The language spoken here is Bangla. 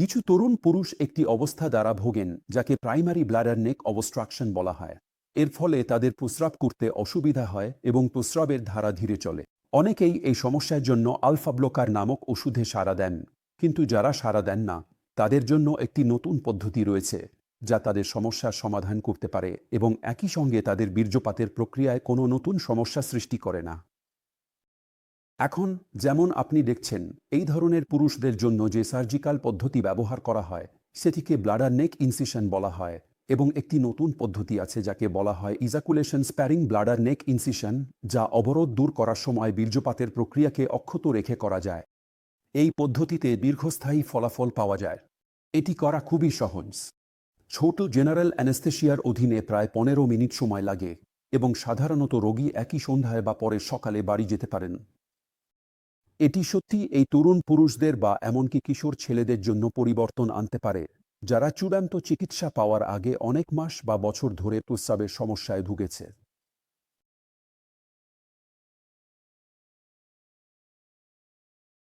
কিছু তরুণ পুরুষ একটি অবস্থা দ্বারা ভোগেন, যাকে প্রাইমারি ব্লাডার নেক অবস্ট্রাকশন বলা হয়। এর ফলে তাদের প্রস্রাব করতে অসুবিধা হয় এবং প্রস্রাবের ধারা ধীরে চলে। অনেকেই এই সমস্যার জন্য আলফা ব্লকার নামক ওষুধে সাড়া দেন, কিন্তু যারা সাড়া দেন না, তাদের জন্য একটি নতুন পদ্ধতি রয়েছে, যা তাদের সমস্যার সমাধান করতে পারে এবং একই সঙ্গে তাদের বীর্যপাতের প্রক্রিয়ায় কোনো নতুন সমস্যা সৃষ্টি করে না। এখন যেমন আপনি দেখছেন, এই ধরনের পুরুষদের জন্য যে সার্জিক্যাল পদ্ধতি ব্যবহার করা হয়, সেটিকে ব্লাডার নেক ইনসিশন বলা হয় এবং একটি নতুন পদ্ধতি আছে যাকে বলা হয় ejaculation sparing bladder neck incision, যা অবরোধ দূর করার সময় বীর্যপাতের প্রক্রিয়াকে অক্ষত রেখে করা যায়। এই পদ্ধতিতে দীর্ঘস্থায়ী ফলাফল পাওয়া যায়। এটি করা খুবই সহজ। ছোট জেনারেল অ্যানেস্থেশিয়ার অধীনে প্রায় পনেরো মিনিট সময় লাগে এবং সাধারণত রোগী একই সন্ধ্যায় বা পরে সকালে বাড়ি যেতে পারেন। এটি সত্যি এই তরুণ পুরুষদের বা এমনকি কিশোর ছেলেদের জন্য পরিবর্তন আনতে পারে, যারা চূড়ান্ত চিকিৎসা পাওয়ার আগে অনেক মাস বা বছর ধরে প্রস্রাবের সমস্যায় ভুগেছে।